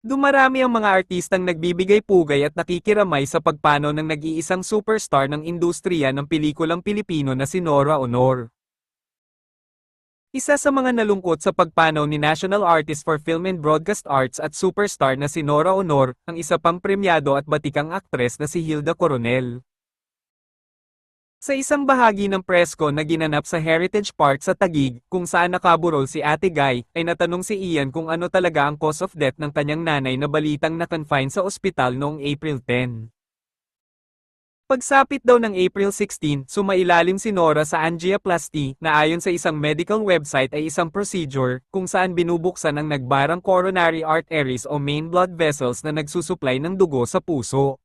Dumarami ang mga artistang nagbibigay pugay at nakikiramay sa pagpanaw ng nag-iisang superstar ng industriya ng pelikulang Pilipino na si Nora Honor. Isa sa mga nalungkot sa pagpanaw ni National Artist for Film and Broadcast Arts at superstar na si Nora Honor, ang isa pang premyado at batikang aktres na si Hilda Coronel. Sa isang bahagi ng presko na ginanap sa Heritage Park sa Taguig, kung saan nakaburol si Ate Guy, ay natanong si Ian kung ano talaga ang cause of death ng kanyang nanay na balitang na-confine sa ospital noong April 10. Pagsapit daw ng April 16, sumailalim si Nora sa angioplasty na ayon sa isang medical website ay isang procedure kung saan binubuksan ang nagbarang coronary arteries o main blood vessels na nagsusuplay ng dugo sa puso.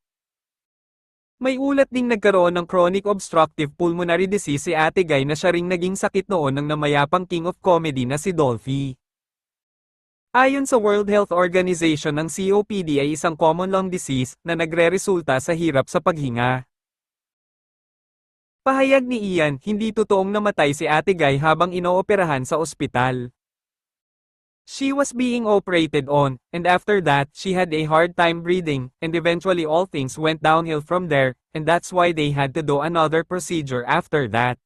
May ulat ding nagkaroon ng chronic obstructive pulmonary disease si Ate Guy na siya ring naging sakit noon ng namayapang king of comedy na si Dolphy. Ayon sa World Health Organization ang COPD ay isang common lung disease na nagre-resulta sa hirap sa paghinga. Pahayag ni Ian, hindi totoong namatay si Ate Guy habang inooperahan sa ospital. She was being operated on, and after that, she had a hard time breathing, and eventually all things went downhill from there, and that's why they had to do another procedure after that.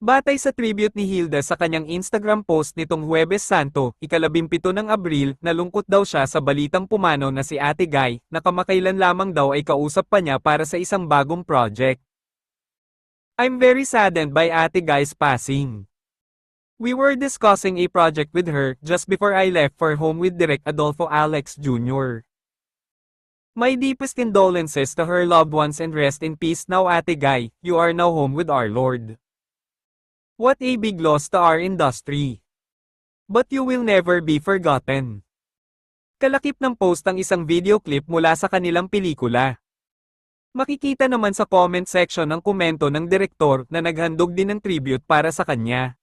Batay sa tribute ni Hilda sa kanyang Instagram post nitong Huwebes Santo, ikalabimpito ng Abril, nalungkot daw siya sa balitang pumanaw na si Ate Guy, na kamakailan lamang daw ay kausap pa niya para sa isang bagong project. I'm very saddened by Ate Guy's passing. We were discussing a project with her just before I left for home with Direk Adolfo Alex Jr. My deepest condolences to her loved ones and rest in peace now Ate Guy, you are now home with our Lord. What a big loss to our industry. But you will never be forgotten. Kalakip ng post ang isang video clip mula sa kanilang pelikula. Makikita naman sa comment section ang komento ng direktor na naghandog din ng tribute para sa kanya.